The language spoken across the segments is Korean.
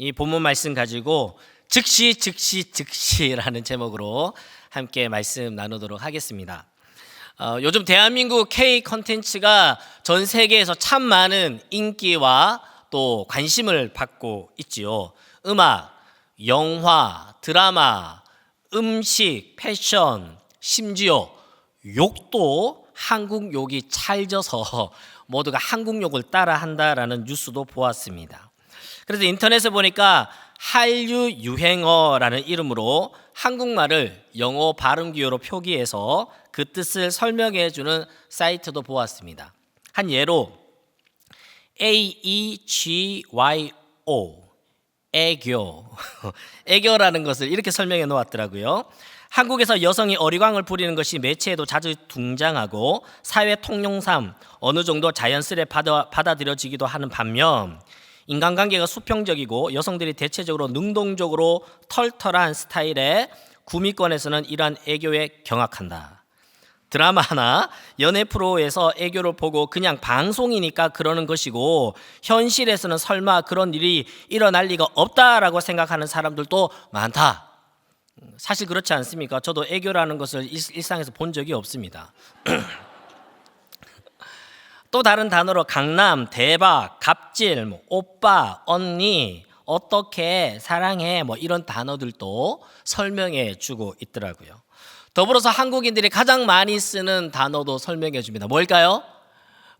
이 본문 말씀 가지고 즉시 즉시 즉시라는 제목으로 함께 말씀 나누도록 하겠습니다. 어, 요즘 대한민국 K 컨텐츠가 전 세계에서 참 많은 인기와 또 관심을 받고 있지요. 음악, 영화, 드라마, 음식, 패션, 심지어 욕도 한국 욕이 찰져서 모두가 한국 욕을 따라한다라는 뉴스도 보았습니다. 그래서 인터넷에 보니까 한류 유행어라는 이름으로 한국말을 영어 발음 기호로 표기해서 그 뜻을 설명해 주는 사이트도 보았습니다. 한 예로 A E G Y O 애교 애교라는 것을 이렇게 설명해 놓았더라고요. 한국에서 여성이 어리광을 부리는 것이 매체에도 자주 등장하고 사회 통용상 어느 정도 자연스레 받아, 받아들여지기도 하는 반면 인간관계가 수평적이고 여성들이 대체적으로 능동적으로 털털한 스타일의 구미권에서는 이러한 애교에 경악한다. 드라마나 연애 프로에서 애교를 보고 그냥 방송이니까 그러는 것이고 현실에서는 설마 그런 일이 일어날 리가 없다라고 생각하는 사람들도 많다. 사실 그렇지 않습니까? 저도 애교라는 것을 일- 일상에서 본 적이 없습니다. 또 다른 단어로 강남, 대박, 갑질, 뭐 오빠, 언니, 어떻게 사랑해 뭐 이런 단어들도 설명해 주고 있더라고요. 더불어서 한국인들이 가장 많이 쓰는 단어도 설명해 줍니다. 뭘까요?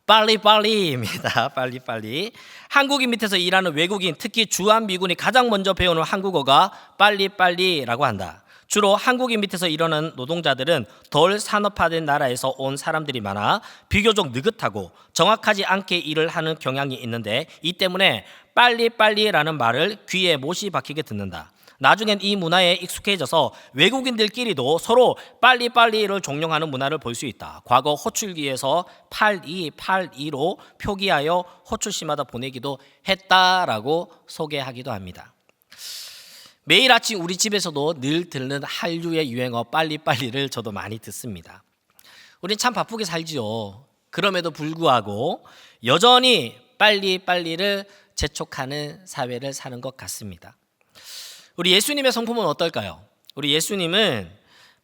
빨리빨리입니다. 빨리빨리. 한국인 밑에서 일하는 외국인, 특히 주한미군이 가장 먼저 배우는 한국어가 빨리빨리라고 한다. 주로 한국인 밑에서 일하는 노동자들은 덜 산업화된 나라에서 온 사람들이 많아 비교적 느긋하고 정확하지 않게 일을 하는 경향이 있는데 이 때문에 빨리빨리라는 말을 귀에 못이 박히게 듣는다. 나중엔 이 문화에 익숙해져서 외국인들끼리도 서로 빨리빨리를 종용하는 문화를 볼 수 있다. 과거 호출기에서 8282로 표기하여 호출시마다 보내기도 했다라고 소개하기도 합니다. 매일 아침 우리 집에서도 늘 듣는 한류의 유행어 빨리빨리를 저도 많이 듣습니다. 우린 참 바쁘게 살지요. 그럼에도 불구하고 여전히 빨리빨리를 재촉하는 사회를 사는 것 같습니다. 우리 예수님의 성품은 어떨까요? 우리 예수님은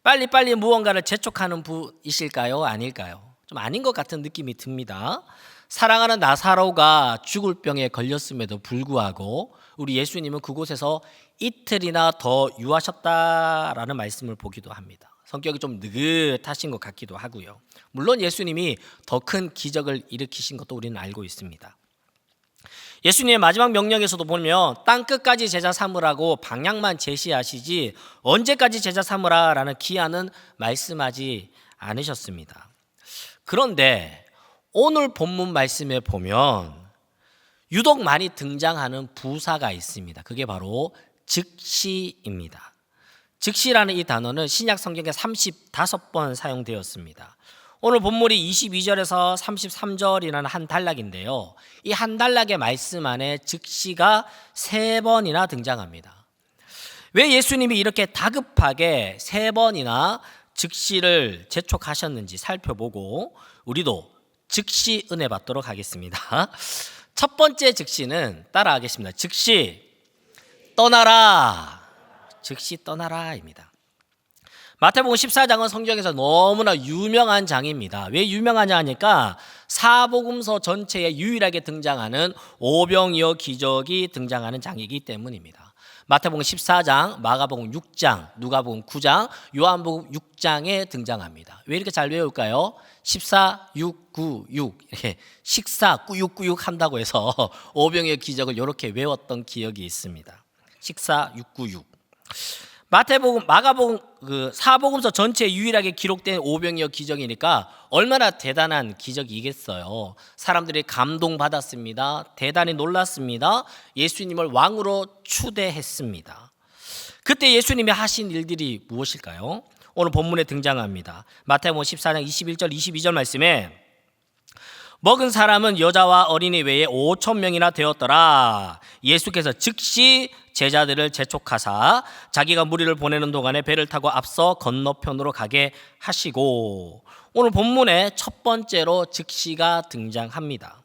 빨리빨리 무언가를 재촉하는 분이실까요? 아닐까요? 좀 아닌 것 같은 느낌이 듭니다. 사랑하는 나사로가 죽을 병에 걸렸음에도 불구하고 우리 예수님은 그곳에서 이틀이나 더 유하셨다라는 말씀을 보기도 합니다. 성격이 좀 느긋하신 것 같기도 하고요. 물론 예수님이 더 큰 기적을 일으키신 것도 우리는 알고 있습니다. 예수님의 마지막 명령에서도 보면 땅 끝까지 제자 삼으라고 방향만 제시하시지 언제까지 제자 삼으라라는 기한은 말씀하지 않으셨습니다. 그런데 오늘 본문 말씀에 보면 유독 많이 등장하는 부사가 있습니다. 그게 바로 즉시입니다. 즉시라는 이 단어는 신약 성경에 35번 사용되었습니다. 오늘 본문이 22절에서 33절이라는 한 단락인데요. 이 한 단락의 말씀 안에 즉시가 세 번이나 등장합니다. 왜 예수님이 이렇게 다급하게 세 번이나 즉시를 재촉하셨는지 살펴보고 우리도 즉시 은혜 받도록 하겠습니다. 첫 번째 즉시는 따라하겠습니다. 즉시 떠나라. 즉시 떠나라입니다. 마태복음 14장은 성경에서 너무나 유명한 장입니다. 왜 유명하냐 하니까 사복음서 전체에 유일하게 등장하는 오병이어 기적이 등장하는 장이기 때문입니다. 마태복음 14장, 마가복음 6장, 누가복음 9장, 요한복음 6장에 등장합니다. 왜 이렇게 잘 외울까요? 14, 6, 9, 6 이렇게 식사 꾸육꾸육 한다고 해서 오병이어 기적을 이렇게 외웠던 기억이 있습니다. 식사 696. 마태복음, 마가복음, 그 사복음서 전체에 유일하게 기록된 오병이어 기적이니까 얼마나 대단한 기적이겠어요. 사람들이 감동받았습니다. 대단히 놀랐습니다. 예수님을 왕으로 추대했습니다. 그때 예수님이 하신 일들이 무엇일까요? 오늘 본문에 등장합니다. 마태복음 14장 21절 22절 말씀에 먹은 사람은 여자와 어린이 외에 5천 명이나 되었더라. 예수께서 즉시 제자들을 재촉하사 자기가 무리를 보내는 동안에 배를 타고 앞서 건너편으로 가게 하시고 오늘 본문에 첫 번째로 즉시가 등장합니다.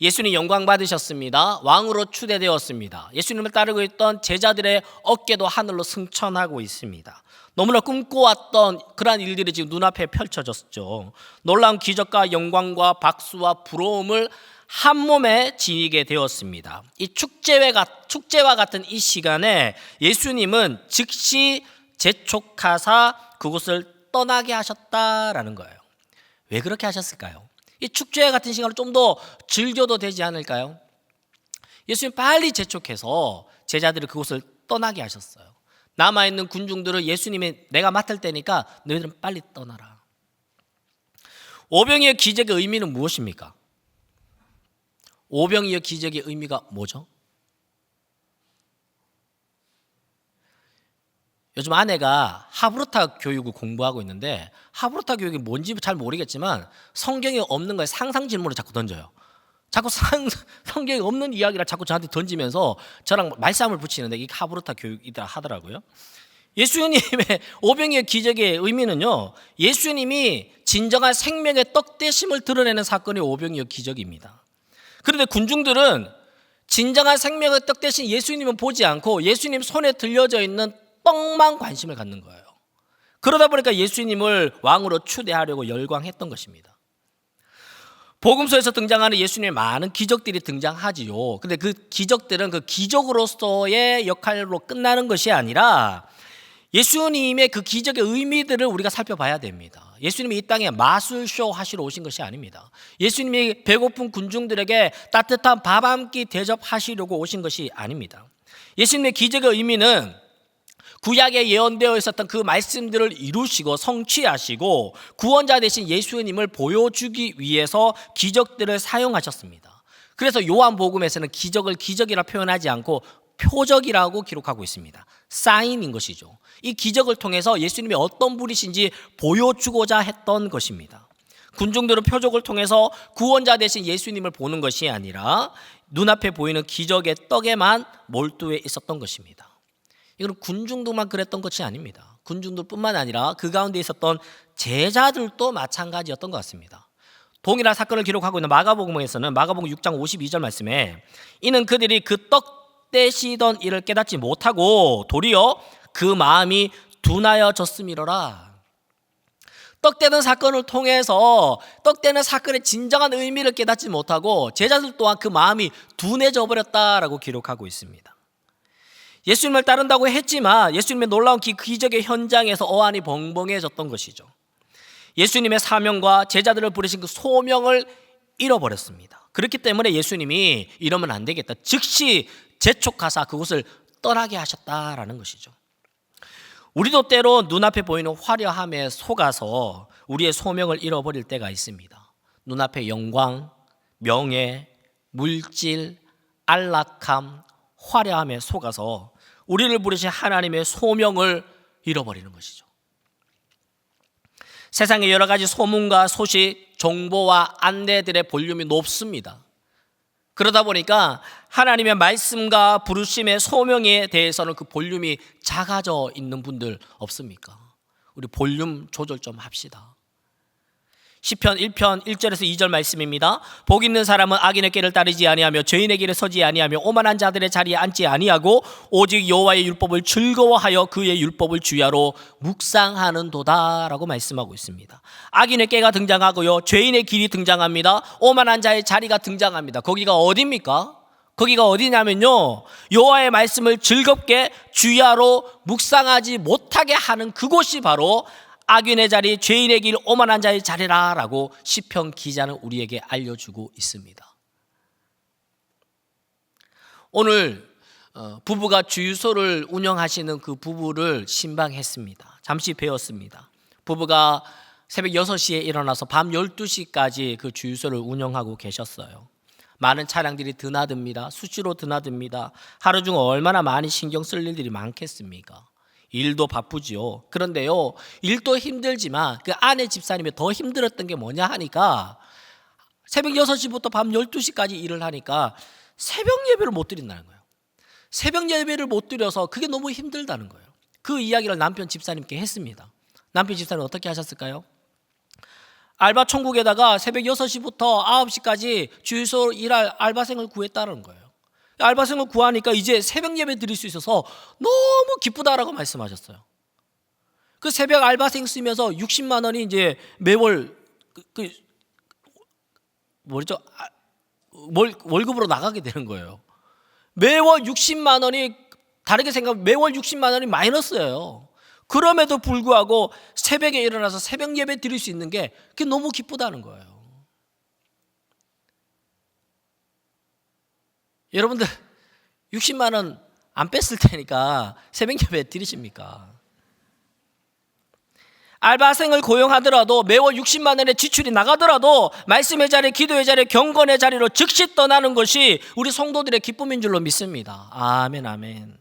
예수님 영광 받으셨습니다. 왕으로 추대되었습니다. 예수님을 따르고 있던 제자들의 어깨도 하늘로 승천하고 있습니다. 너무나 꿈꿔왔던 그러한 일들이 지금 눈앞에 펼쳐졌죠. 놀라운 기적과 영광과 박수와 부러움을 한 몸에 지니게 되었습니다. 이 축제와, 축제와 같은 이 시간에 예수님은 즉시 재촉하사 그곳을 떠나게 하셨다라는 거예요. 왜 그렇게 하셨을까요? 이 축제 같은 시간을 좀 더 즐겨도 되지 않을까요? 예수님 빨리 재촉해서 제자들을 그곳을 떠나게 하셨어요. 남아 있는 군중들을 예수님이 내가 맡을 때니까 너희들은 빨리 떠나라. 오병이의 기적의 의미는 무엇입니까? 오병이의 기적의 의미가 뭐죠? 요즘 아내가 하브르타 교육을 공부하고 있는데 하브르타 교육이 뭔지 잘 모르겠지만 성경에 없는 거에 상상 질문을 자꾸 던져요. 자꾸 상, 성경에 없는 이야기를 자꾸 저한테 던지면서 저랑 말싸움을 붙이는데 이게 하브르타 교육이다 하더라고요. 예수님의 오병이의 기적의 의미는요. 예수님이 진정한 생명의 떡 되심을 드러내는 사건이 오병이의 기적입니다. 그런데 군중들은 진정한 생명의 떡 대신 예수님은 보지 않고 예수님 손에 들려져 있는 떡만 관심을 갖는 거예요. 그러다 보니까 예수님을 왕으로 추대하려고 열광했던 것입니다. 복음서에서 등장하는 예수님의 많은 기적들이 등장하지요. 근데 그 기적들은 그 기적으로서의 역할로 끝나는 것이 아니라 예수님의 그 기적의 의미들을 우리가 살펴봐야 됩니다. 예수님이 이 땅에 마술쇼 하시러 오신 것이 아닙니다. 예수님이 배고픈 군중들에게 따뜻한 밥 한 끼 대접하시려고 오신 것이 아닙니다. 예수님의 기적의 의미는 구약에 예언되어 있었던 그 말씀들을 이루시고 성취하시고 구원자 되신 예수님을 보여주기 위해서 기적들을 사용하셨습니다. 그래서 요한복음에서는 기적을 기적이라 표현하지 않고 표적이라고 기록하고 있습니다. 사인인 것이죠. 이 기적을 통해서 예수님이 어떤 분이신지 보여주고자 했던 것입니다. 군중들은 표적을 통해서 구원자 되신 예수님을 보는 것이 아니라 눈앞에 보이는 기적의 떡에만 몰두해 있었던 것입니다. 이건 군중들만 그랬던 것이 아닙니다. 군중들뿐만 아니라 그 가운데 있었던 제자들도 마찬가지였던 것 같습니다. 동일한 사건을 기록하고 있는 마가복음에서는 마가복음 6장 52절 말씀에 이는 그들이 그 떡 떼시던 일을 깨닫지 못하고 도리어 그 마음이 둔하여졌음이로라. 떡대는 사건을 통해서 떡대는 사건의 진정한 의미를 깨닫지 못하고 제자들 또한 그 마음이 둔해져 버렸다라고 기록하고 있습니다. 예수님을 따른다고 했지만 예수님의 놀라운 기, 기적의 현장에서 어안이 벙벙해졌던 것이죠. 예수님의 사명과 제자들을 부르신 그 소명을 잃어버렸습니다. 그렇기 때문에 예수님이 이러면 안 되겠다. 즉시 재촉하사 그곳을 떠나게 하셨다라는 것이죠. 우리도 때로 눈앞에 보이는 화려함에 속아서 우리의 소명을 잃어버릴 때가 있습니다. 눈앞에 영광, 명예, 물질, 안락함, 화려함에 속아서 우리를 부르신 하나님의 소명을 잃어버리는 것이죠. 세상의 여러 가지 소문과 소식, 정보와 안내들의 볼륨이 높습니다. 그러다 보니까 하나님의 말씀과 부르심의 소명에 대해서는 그 볼륨이 작아져 있는 분들 없습니까? 우리 볼륨 조절 좀 합시다. 시편 1편 1절에서 2절 말씀입니다. 복 있는 사람은 악인의 길을 따르지 아니하며 죄인의 길에 서지 아니하며 오만한 자들의 자리에 앉지 아니하고 오직 여호와의 율법을 즐거워하여 그의 율법을 주야로 묵상하는도다라고 말씀하고 있습니다. 악인의 깨가 등장하고요. 죄인의 길이 등장합니다. 오만한 자의 자리가 등장합니다. 거기가 어디입니까? 거기가 어디냐면요. 여호와의 말씀을 즐겁게 주야로 묵상하지 못하게 하는 그곳이 바로 악인의 자리, 죄인의 길, 오만한 자의 자리라라고 시편 기자는 우리에게 알려주고 있습니다. 오늘 어, 부부가 주유소를 운영하시는 그 부부를 신방했습니다. 잠시 배웠습니다. 부부가 새벽 6시에 일어나서 밤 12시까지 그 주유소를 운영하고 계셨어요. 많은 차량들이 드나듭니다. 수시로 드나듭니다. 하루 중 얼마나 많이 신경 쓸 일들이 많겠습니까? 일도 바쁘지요. 그런데요, 일도 힘들지만 그 아내 집사님이 더 힘들었던 게 뭐냐 하니까 새벽 6시부터 밤 12시까지 일을 하니까 새벽 예배를 못 드린다는 거예요. 새벽 예배를 못 드려서 그게 너무 힘들다는 거예요. 그 이야기를 남편 집사님께 했습니다. 남편 집사님 어떻게 하셨을까요? 알바 천국에다가 새벽 6시부터 9시까지 주유소 일할 알바생을 구했다는 거예요. 알바생을 구하니까 이제 새벽 예배 드릴 수 있어서 너무 기쁘다라고 말씀하셨어요. 그 새벽 알바생 쓰면서 60만 원이 이제 매월 그, 그 뭐죠? 아, 월, 월급으로 나가게 되는 거예요. 매월 60만 원이 다르게 생각하면 매월 60만 원이 마이너스예요. 그럼에도 불구하고 새벽에 일어나서 새벽 예배 드릴 수 있는 게 그게 너무 기쁘다는 거예요. 여러분들 60만 원 안 뺐을 테니까 새벽 예배 드리십니까? 알바생을 고용하더라도 매월 60만 원의 지출이 나가더라도 말씀의 자리, 기도의 자리, 경건의 자리로 즉시 떠나는 것이 우리 성도들의 기쁨인 줄로 믿습니다. 아멘, 아멘.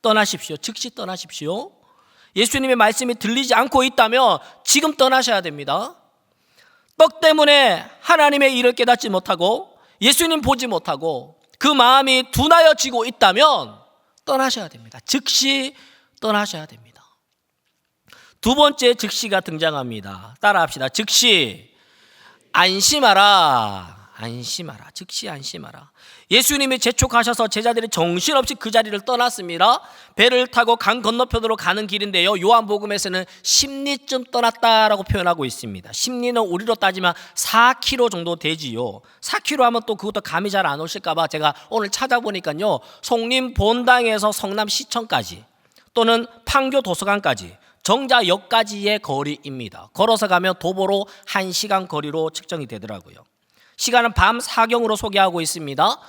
떠나십시오. 즉시 떠나십시오. 예수님의 말씀이 들리지 않고 있다면 지금 떠나셔야 됩니다. 떡 때문에 하나님의 일을 깨닫지 못하고 예수님 보지 못하고 그 마음이 둔하여지고 있다면 떠나셔야 됩니다. 즉시 떠나셔야 됩니다. 두 번째 즉시가 등장합니다. 따라합시다. 즉시 안심하라. 안심하라. 즉시 안심하라. 예수님이 재촉하셔서 제자들이 정신없이 그 자리를 떠났습니다. 배를 타고 강 건너편으로 가는 길인데요. 요한복음에서는 10리쯤 떠났다라고 표현하고 있습니다. 10리는 우리로 따지면 4km 정도 되지요. 4km 하면 또 그것도 감이 잘 안 오실까봐 제가 오늘 찾아보니까요. 송림 본당에서 성남 시청까지 또는 판교 도서관까지 정자역까지의 거리입니다. 걸어서 가면 도보로 1시간 거리로 측정이 되더라고요. 시간은 밤 사경으로 소개하고 있습니다.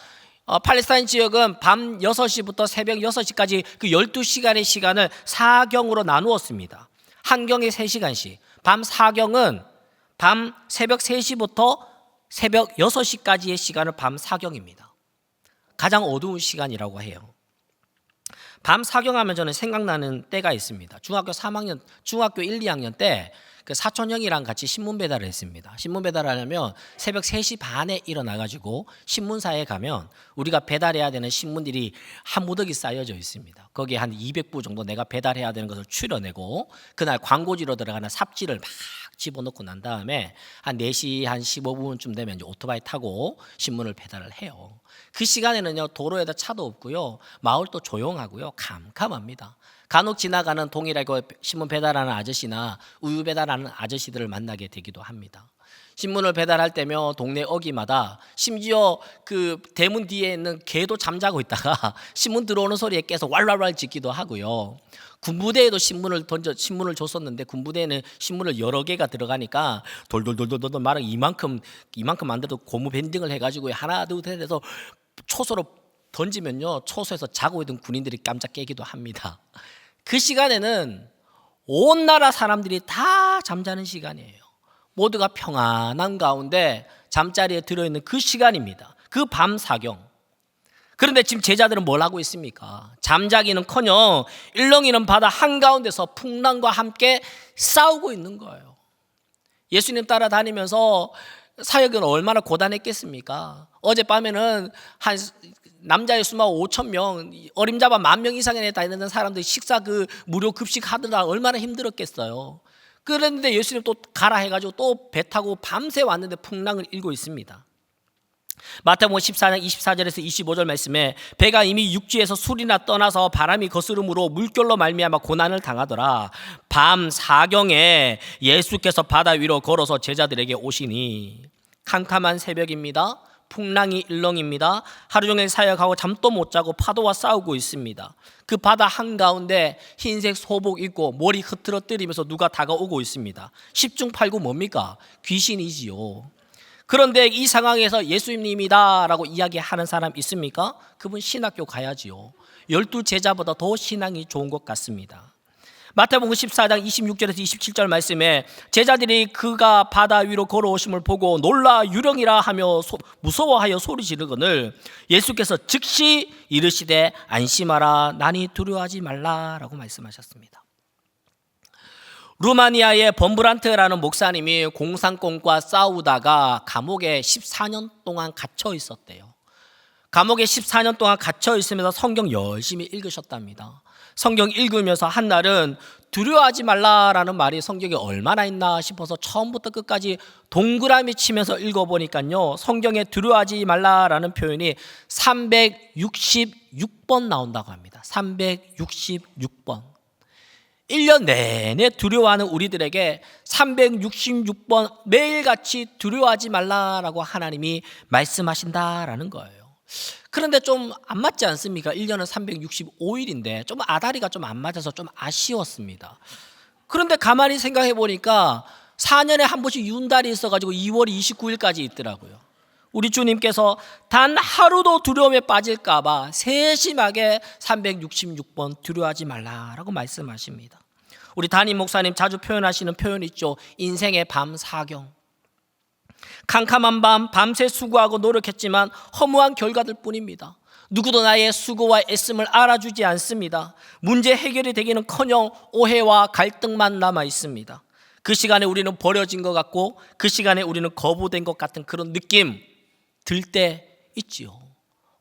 어, 팔레스타인 지역은 밤 6시부터 새벽 6시까지 그 12시간의 시간을 사경으로 나누었습니다. 한경이 3시간씩. 밤 사경은 밤 새벽 3시부터 새벽 6시까지의 시간을 밤 사경입니다. 가장 어두운 시간이라고 해요. 밤 사경하면 저는 생각나는 때가 있습니다. 중학교 3학년, 중학교 1, 2학년 때 그 사촌 형이랑 같이 신문 배달을 했습니다. 신문 배달하려면 새벽 3시 반에 일어나 가지고 신문사에 가면 우리가 배달해야 되는 신문들이 한 무더기 쌓여져 있습니다. 거기에 한 200부 정도 내가 배달해야 되는 것을 추려내고 그날 광고지로 들어가는 삽지를 막 집어넣고 난 다음에 한 4시 한 15분쯤 되면 이제 오토바이 타고 신문을 배달을 해요. 그 시간에는요 도로에다 차도 없고요 마을도 조용하고요 캄캄합니다. 간혹 지나가는 동일하게 신문 배달하는 아저씨나 우유 배달하는 아저씨들을 만나게 되기도 합니다. 신문을 배달할 때며 동네 어기마다 심지어 그 대문 뒤에 있는 개도 잠자고 있다가 신문 들어오는 소리에 깨서 왈왈왈 짖기도 하고요. 군부대에도 신문을 던져 신문을 줬었는데 군부대에는 신문을 여러 개가 들어가니까 돌돌돌돌돌 말은 이만큼 이만큼 만들어도 고무 밴딩을 해가지고 하나 둘셋 해서 초소로 던지면요 초소에서 자고 있던 군인들이 깜짝 깨기도 합니다. 그 시간에는 온 나라 사람들이 다 잠자는 시간이에요. 모두가 평안한 가운데 잠자리에 들어있는 그 시간입니다. 그 밤 사경. 그런데 지금 제자들은 뭘 하고 있습니까? 잠자기는 커녕 일렁이는 바다 한가운데서 풍랑과 함께 싸우고 있는 거예요. 예수님 따라다니면서 사역은 얼마나 고단했겠습니까? 어젯밤에는 한 남자의 수만 5천 명, 어림잡아 만 명 이상에 다니는 사람들이 식사 그 무료 급식 하느라 얼마나 힘들었겠어요. 그런데 예수님 또 가라 해가지고 또 배 타고 밤새 왔는데 풍랑을 일고 있습니다. 마태복음 14장 24절에서 25절 말씀에 배가 이미 육지에서 술이나 떠나서 바람이 거스름으로 물결로 말미암아 고난을 당하더라. 밤 사경에 예수께서 바다 위로 걸어서 제자들에게 오시니 캄캄한 새벽입니다. 풍랑이 일렁입니다. 하루 종일 사역하고 잠도 못 자고 파도와 싸우고 있습니다. 그 바다 한가운데 흰색 소복 입고 머리 흐트러뜨리면서 누가 다가오고 있습니다. 10중 8구 뭡니까? 귀신이지요. 그런데 이 상황에서 예수님이다라고 이야기하는 사람 있습니까? 그분 신학교 가야지요. 열두 제자보다 더 신앙이 좋은 것 같습니다. 마태복음 14장 26절에서 27절 말씀에 제자들이 그가 바다 위로 걸어오심을 보고 놀라 유령이라 하며 소, 무서워하여 소리 지르거늘 예수께서 즉시 이르시되 안심하라 나니 두려워하지 말라라고 말씀하셨습니다. 루마니아의 범브란트라는 목사님이 공산권과 싸우다가 감옥에 14년 동안 갇혀 있었대요. 감옥에 14년 동안 갇혀 있으면서 성경 열심히 읽으셨답니다. 성경 읽으면서 한날은 두려워하지 말라라는 말이 성경에 얼마나 있나 싶어서 처음부터 끝까지 동그라미 치면서 읽어보니까요. 성경에 두려워하지 말라라는 표현이 366번 나온다고 합니다. 366번. 1년 내내 두려워하는 우리들에게 366번 매일같이 두려워하지 말라라고 하나님이 말씀하신다라는 거예요. 그런데 좀 안 맞지 않습니까? 1년은 365일인데 좀 아다리가 좀 안 맞아서 좀 아쉬웠습니다. 그런데 가만히 생각해 보니까 4년에 한 번씩 윤달이 있어가지고 2월 29일까지 있더라고요. 우리 주님께서 단 하루도 두려움에 빠질까봐 세심하게 366번 두려워하지 말라라고 말씀하십니다. 우리 담임 목사님 자주 표현하시는 표현 있죠. 인생의 밤 사경. 캄캄한 밤 밤새 수고하고 노력했지만 허무한 결과들 뿐입니다. 누구도 나의 수고와 애씀을 알아주지 않습니다. 문제 해결이 되기는커녕 오해와 갈등만 남아 있습니다. 그 시간에 우리는 버려진 것 같고 그 시간에 우리는 거부된 것 같은 그런 느낌 들 때 있지요.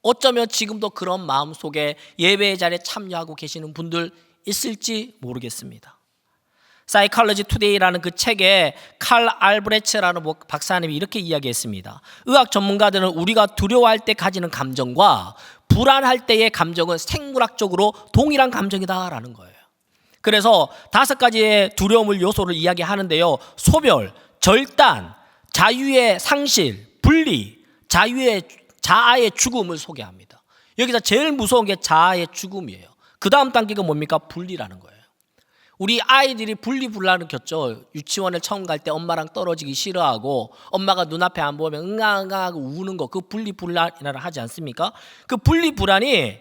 어쩌면 지금도 그런 마음 속에 예배의 자리에 참여하고 계시는 분들 있을지 모르겠습니다. 사이컬러지 투데이라는 그 책에 칼 알브레츠라는 뭐 박사님이 이렇게 이야기했습니다. 의학 전문가들은 우리가 두려워할 때 가지는 감정과 불안할 때의 감정은 생물학적으로 동일한 감정이다라는 거예요. 그래서 다섯 가지의 두려움을 요소를 이야기하는데요. 소멸, 절단, 자유의 상실, 분리, 자유의 자아의 죽음을 소개합니다. 여기서 제일 무서운 게 자아의 죽음이에요. 그 다음 단계가 뭡니까? 분리라는 거예요. 우리 아이들이 분리불안을 겪죠. 유치원에 처음 갈 때 엄마랑 떨어지기 싫어하고 엄마가 눈앞에 안 보면 응아응아하고 우는 거 그 분리불안이라 하지 않습니까? 그 분리불안이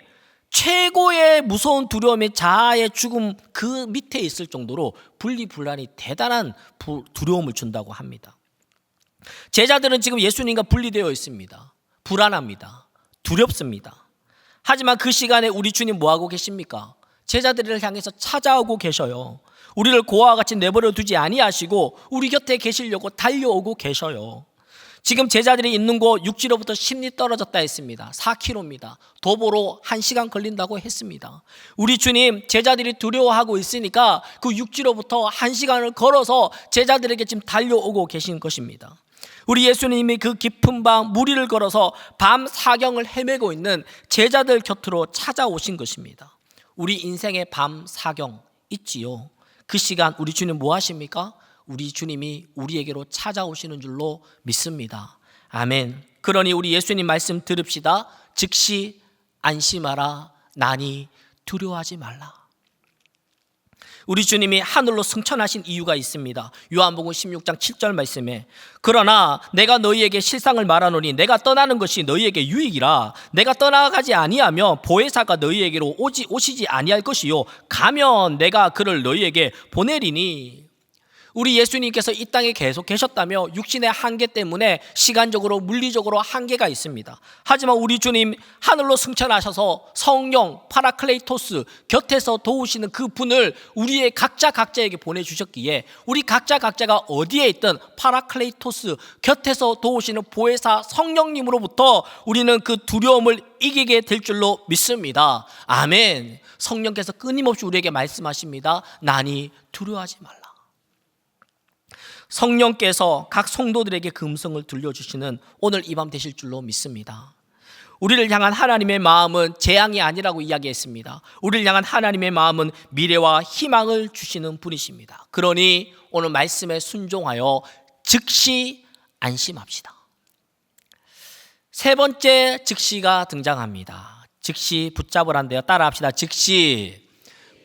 최고의 무서운 두려움이 자아의 죽음 그 밑에 있을 정도로 분리불안이 대단한 두려움을 준다고 합니다. 제자들은 지금 예수님과 분리되어 있습니다. 불안합니다. 두렵습니다. 하지만 그 시간에 우리 주님 뭐 하고 계십니까? 제자들을 향해서 찾아오고 계셔요. 우리를 고아와 같이 내버려 두지 아니하시고 우리 곁에 계시려고 달려오고 계셔요. 지금 제자들이 있는 곳 육지로부터 10리 떨어졌다 했습니다. 4km입니다. 도보로 1시간 걸린다고 했습니다. 우리 주님 제자들이 두려워하고 있으니까 그 육지로부터 1시간을 걸어서 제자들에게 지금 달려오고 계신 것입니다. 우리 예수님이 그 깊은 밤 무리를 걸어서 밤 사경을 헤매고 있는 제자들 곁으로 찾아오신 것입니다. 우리 인생의 밤 사경 있지요. 그 시간 우리 주님 뭐 하십니까? 우리 주님이 우리에게로 찾아오시는 줄로 믿습니다. 아멘. 그러니 우리 예수님 말씀 들읍시다. 즉시 안심하라. 나니 두려워하지 말라. 우리 주님이 하늘로 승천하신 이유가 있습니다. 요한복음 16장 7절 말씀에 그러나 내가 너희에게 실상을 말하노니 내가 떠나는 것이 너희에게 유익이라. 내가 떠나가지 아니하며 보혜사가 너희에게로 오지 오시지 아니할 것이요. 가면 내가 그를 너희에게 보내리니 우리 예수님께서 이 땅에 계속 계셨다며 육신의 한계 때문에 시간적으로 물리적으로 한계가 있습니다. 하지만 우리 주님 하늘로 승천하셔서 성령 파라클레이토스 곁에서 도우시는 그 분을 우리의 각자 각자에게 보내 주셨기에 우리 각자 각자가 어디에 있든 파라클레이토스 곁에서 도우시는 보혜사 성령님으로부터 우리는 그 두려움을 이기게 될 줄로 믿습니다. 아멘. 성령께서 끊임없이 우리에게 말씀하십니다. 나니 두려워하지 말라. 성령께서 각 성도들에게 그 음성을 들려주시는 오늘 이 밤 되실 줄로 믿습니다. 우리를 향한 하나님의 마음은 재앙이 아니라고 이야기했습니다. 우리를 향한 하나님의 마음은 미래와 희망을 주시는 분이십니다. 그러니 오늘 말씀에 순종하여 즉시 안심합시다. 세 번째 즉시가 등장합니다. 즉시 붙잡으란데요. 따라합시다. 즉시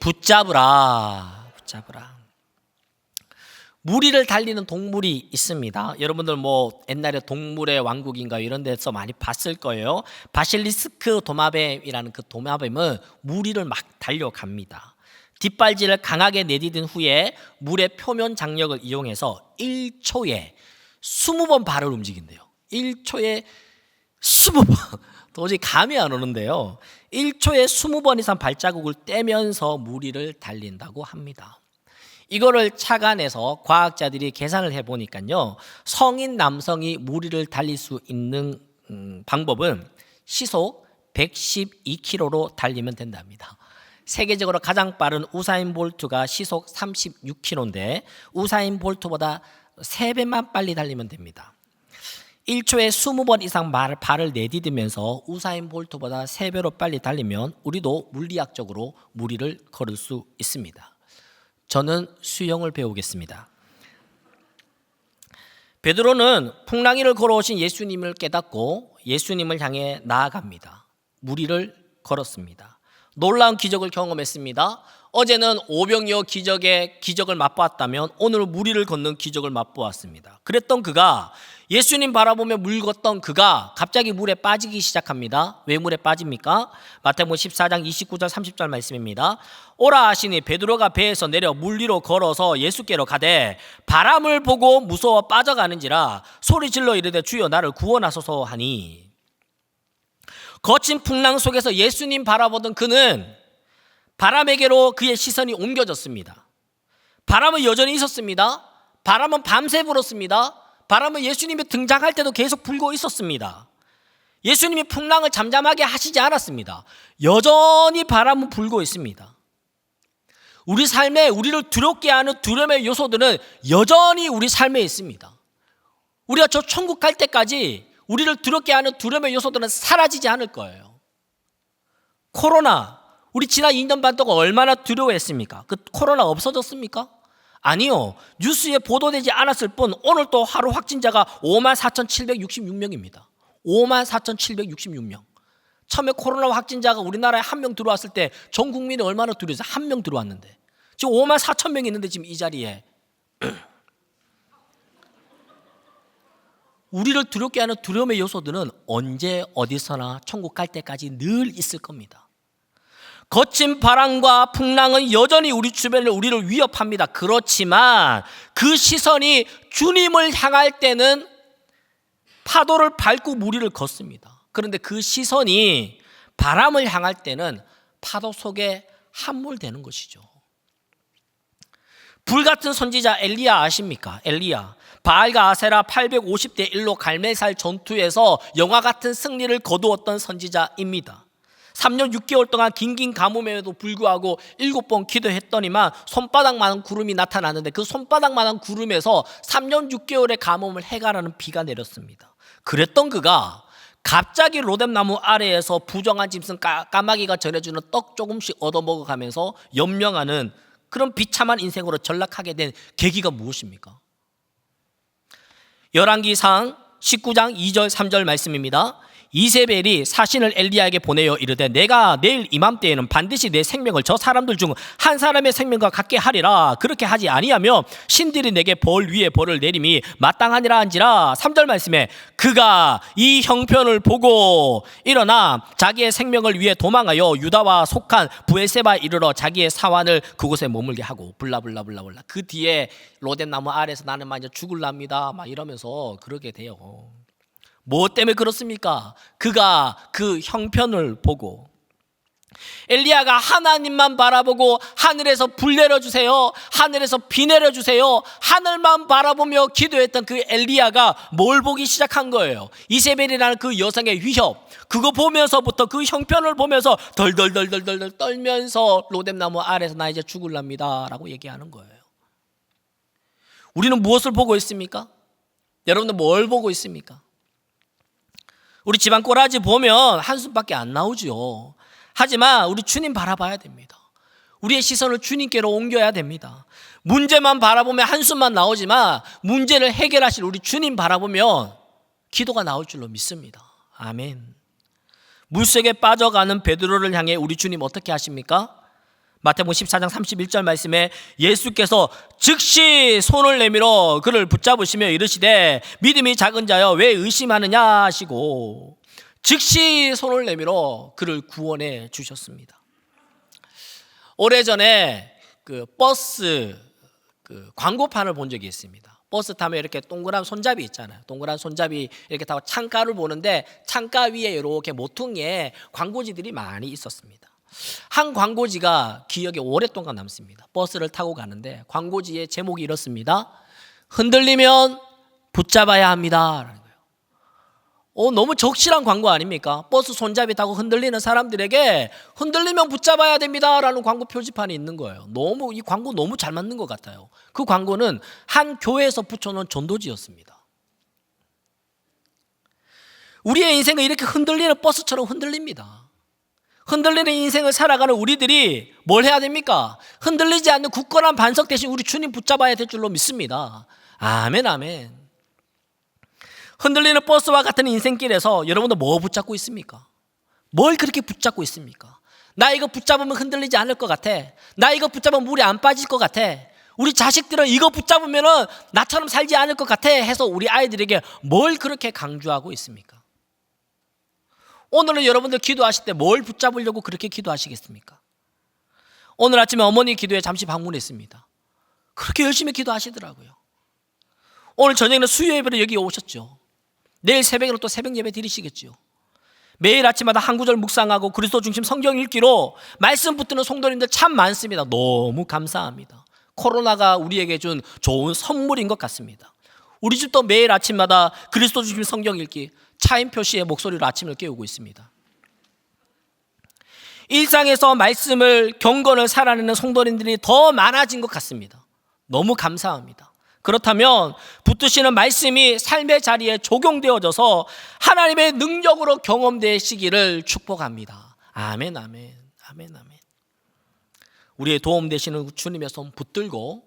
붙잡으라. 붙잡으라. 무리를 달리는 동물이 있습니다. 여러분들 뭐 옛날에 동물의 왕국인가 이런 데서 많이 봤을 거예요. 바실리스크 도마뱀이라는 그 도마뱀은 무리를 막 달려갑니다. 뒷발질을 강하게 내디딘 후에 물의 표면 장력을 이용해서 1초에 20번 발을 움직인대요. 1초에 20번. 도저히 감이 안 오는데요. 1초에 20번 이상 발자국을 떼면서 무리를 달린다고 합니다. 이거를 착안해서 과학자들이 계산을 해보니까요. 성인 남성이 무리를 달릴 수 있는 음, 방법은 시속 112km로 달리면 된답니다. 세계적으로 가장 빠른 우사인 볼트가 시속 36km인데 우사인 볼트보다 3배만 빨리 달리면 됩니다. 1초에 20번 이상 말, 발을 내디디면서 우사인 볼트보다 3배로 빨리 달리면 우리도 물리학적으로 무리를 걸을 수 있습니다. 저는 수영을 배우겠습니다. 베드로는 풍랑이를 걸어오신 예수님을 깨닫고 예수님을 향해 나아갑니다. 무리를 걸었습니다. 놀라운 기적을 경험했습니다. 어제는 오병이어 기적의 기적을 맛보았다면 오늘 무리를 걷는 기적을 맛보았습니다. 그랬던 그가 예수님 바라보며 물 걷던 그가 갑자기 물에 빠지기 시작합니다. 왜 물에 빠집니까? 마태복음 14장 29절 30절 말씀입니다. 오라 하시니 베드로가 배에서 내려 물 위로 걸어서 예수께로 가되 바람을 보고 무서워 빠져가는지라 소리 질러 이르되 주여 나를 구원하소서 하니 거친 풍랑 속에서 예수님 바라보던 그는 바람에게로 그의 시선이 옮겨졌습니다. 바람은 여전히 있었습니다. 바람은 밤새 불었습니다. 바람은 예수님이 등장할 때도 계속 불고 있었습니다. 예수님이 풍랑을 잠잠하게 하시지 않았습니다. 여전히 바람은 불고 있습니다. 우리 삶에 우리를 두렵게 하는 두려움의 요소들은 여전히 우리 삶에 있습니다. 우리가 저 천국 갈 때까지 우리를 두렵게 하는 두려움의 요소들은 사라지지 않을 거예요. 코로나, 우리 지난 2년 반 동안 얼마나 두려워했습니까? 그 코로나 없어졌습니까? 아니요. 뉴스에 보도되지 않았을 뿐 오늘 또 하루 확진자가 5만 4,766명입니다. 5만 4,766명. 처음에 코로나 확진자가 우리나라에 한 명 들어왔을 때 전 국민이 얼마나 두려워서 한 명 들어왔는데 지금 5만 4천 명이 있는데 지금 이 자리에 우리를 두렵게 하는 두려움의 요소들은 언제 어디서나 천국 갈 때까지 늘 있을 겁니다. 거친 바람과 풍랑은 여전히 우리 주변을 우리를 위협합니다. 그렇지만 그 시선이 주님을 향할 때는 파도를 밟고 무리를 걷습니다. 그런데 그 시선이 바람을 향할 때는 파도 속에 함몰되는 것이죠. 불같은 선지자 엘리야 아십니까? 엘리야. 바알과 아세라 850대 1로 갈멜살 전투에서 영화 같은 승리를 거두었던 선지자입니다. 3년 6개월 동안 긴긴 가뭄에도 불구하고 일곱 번 기도했더니만 손바닥만한 구름이 나타나는데 그 손바닥만한 구름에서 3년 6개월의 가뭄을 해가라는 비가 내렸습니다. 그랬던 그가 갑자기 로뎀나무 아래에서 부정한 짐승 까, 까마귀가 전해주는 떡 조금씩 얻어먹어가면서 연명하는 그런 비참한 인생으로 전락하게 된 계기가 무엇입니까? 열왕기상 19장 2절 3절 말씀입니다. 이세벨이 사신을 엘리야에게 보내어 이르되 내가 내일 이맘때에는 반드시 내 생명을 저 사람들 중 한 사람의 생명과 같게 하리라. 그렇게 하지 아니하며 신들이 내게 벌 위에 벌을 내림이 마땅하니라 한지라. 3절 말씀에 그가 이 형편을 보고 일어나 자기의 생명을 위해 도망하여 유다와 속한 부에세바 이르러 자기의 사환을 그곳에 머물게 하고 블라블라블라블라. 그 뒤에 로뎀나무 아래서 나는 막 이제 죽을랍니다. 막 이러면서 그러게 돼요. 뭐 때문에 그렇습니까? 그가 그 형편을 보고 엘리야가 하나님만 바라보고 하늘에서 불 내려 주세요. 하늘에서 비 내려 주세요. 하늘만 바라보며 기도했던 그 엘리야가 뭘 보기 시작한 거예요. 이세벨이라는 그 여성의 위협. 그거 보면서부터 그 형편을 보면서 덜덜덜덜덜 떨면서 로뎀나무 아래서 나 이제 죽을랍니다 라고 얘기하는 거예요. 우리는 무엇을 보고 있습니까? 여러분들 뭘 보고 있습니까? 우리 집안 꼬라지 보면 한숨밖에 안 나오죠. 하지만 우리 주님 바라봐야 됩니다. 우리의 시선을 주님께로 옮겨야 됩니다. 문제만 바라보면 한숨만 나오지만 문제를 해결하실 우리 주님 바라보면 기도가 나올 줄로 믿습니다. 아멘. 물속에 빠져가는 베드로를 향해 우리 주님 어떻게 하십니까? 마태복음 14장 31절 말씀에 예수께서 즉시 손을 내밀어 그를 붙잡으시며 이르시되 믿음이 작은 자여 왜 의심하느냐 하시고 즉시 손을 내밀어 그를 구원해 주셨습니다. 오래전에 그 버스 그 광고판을 본 적이 있습니다. 버스 타면 이렇게 동그란 손잡이 있잖아요. 동그란 손잡이 이렇게 타고 창가를 보는데 창가 위에 이렇게 모퉁이에 광고지들이 많이 있었습니다. 한 광고지가 기억에 오랫동안 남습니다. 버스를 타고 가는데 광고지의 제목이 이렇습니다. 흔들리면 붙잡아야 합니다. 라는. 어, 너무 적실한 광고 아닙니까? 버스 손잡이 타고 흔들리는 사람들에게 흔들리면 붙잡아야 됩니다 라는 광고 표지판이 있는 거예요. 너무 이 광고 너무 잘 맞는 것 같아요. 그 광고는 한 교회에서 붙여놓은 전도지였습니다. 우리의 인생은 이렇게 흔들리는 버스처럼 흔들립니다. 흔들리는 인생을 살아가는 우리들이 뭘 해야 됩니까? 흔들리지 않는 굳건한 반석 대신 우리 주님 붙잡아야 될 줄로 믿습니다. 아멘, 아멘. 흔들리는 버스와 같은 인생길에서 여러분들 뭐 붙잡고 있습니까? 뭘 그렇게 붙잡고 있습니까? 나 이거 붙잡으면 흔들리지 않을 것 같아. 나 이거 붙잡으면 물이 안 빠질 것 같아. 우리 자식들은 이거 붙잡으면 나처럼 살지 않을 것 같아 해서 우리 아이들에게 뭘 그렇게 강조하고 있습니까? 오늘은 여러분들 기도하실 때 뭘 붙잡으려고 그렇게 기도하시겠습니까? 오늘 아침에 어머니 기도에 잠시 방문했습니다. 그렇게 열심히 기도하시더라고요. 오늘 저녁에는 수요 예배로 여기 오셨죠. 내일 새벽에는 또 새벽 예배 드리시겠죠. 매일 아침마다 한 구절 묵상하고 그리스도 중심 성경 읽기로 말씀 붙드는 성도님들 참 많습니다. 너무 감사합니다. 코로나가 우리에게 준 좋은 선물인 것 같습니다. 우리 집도 매일 아침마다 그리스도 중심 성경 읽기 차인표 씨의 목소리로 아침을 깨우고 있습니다. 일상에서 말씀을 경건을 살아내는 성도님들이 더 많아진 것 같습니다. 너무 감사합니다. 그렇다면 붙드시는 말씀이 삶의 자리에 적용되어져서 하나님의 능력으로 경험되시기를 축복합니다. 아멘, 아멘, 아멘, 아멘. 우리의 도움 되시는 주님의 손 붙들고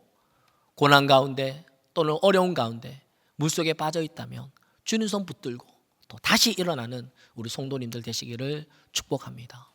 고난 가운데 또는 어려운 가운데 물속에 빠져 있다면 주님 손 붙들고 또 다시 일어나는 우리 성도님들 되시기를 축복합니다.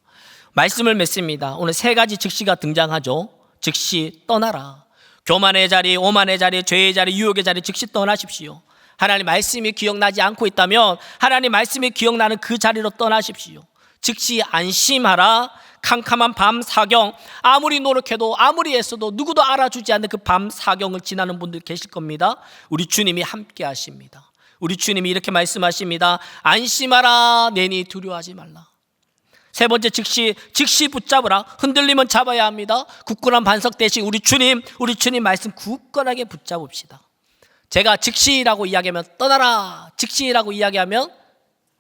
말씀을 맺습니다. 오늘 세 가지 즉시가 등장하죠. 즉시 떠나라. 교만의 자리, 오만의 자리, 죄의 자리, 유혹의 자리 즉시 떠나십시오. 하나님 말씀이 기억나지 않고 있다면 하나님 말씀이 기억나는 그 자리로 떠나십시오. 즉시 안심하라. 캄캄한 밤 사경 아무리 노력해도 아무리 애써도 누구도 알아주지 않는 그 밤 사경을 지나는 분들 계실 겁니다. 우리 주님이 함께 하십니다. 우리 주님이 이렇게 말씀하십니다. 안심하라. 내니 두려워하지 말라. 세 번째 즉시 즉시 붙잡으라. 흔들리면 잡아야 합니다. 굳건한 반석 대신 우리 주님 우리 주님 말씀 굳건하게 붙잡읍시다. 제가 즉시라고 이야기하면 떠나라. 즉시라고 이야기하면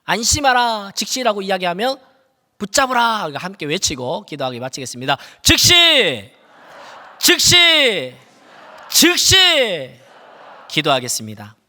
안심하라. 즉시라고 이야기하면 붙잡으라. 함께 외치고 기도하기 마치겠습니다. 즉시! 즉시! 즉시! 기도하겠습니다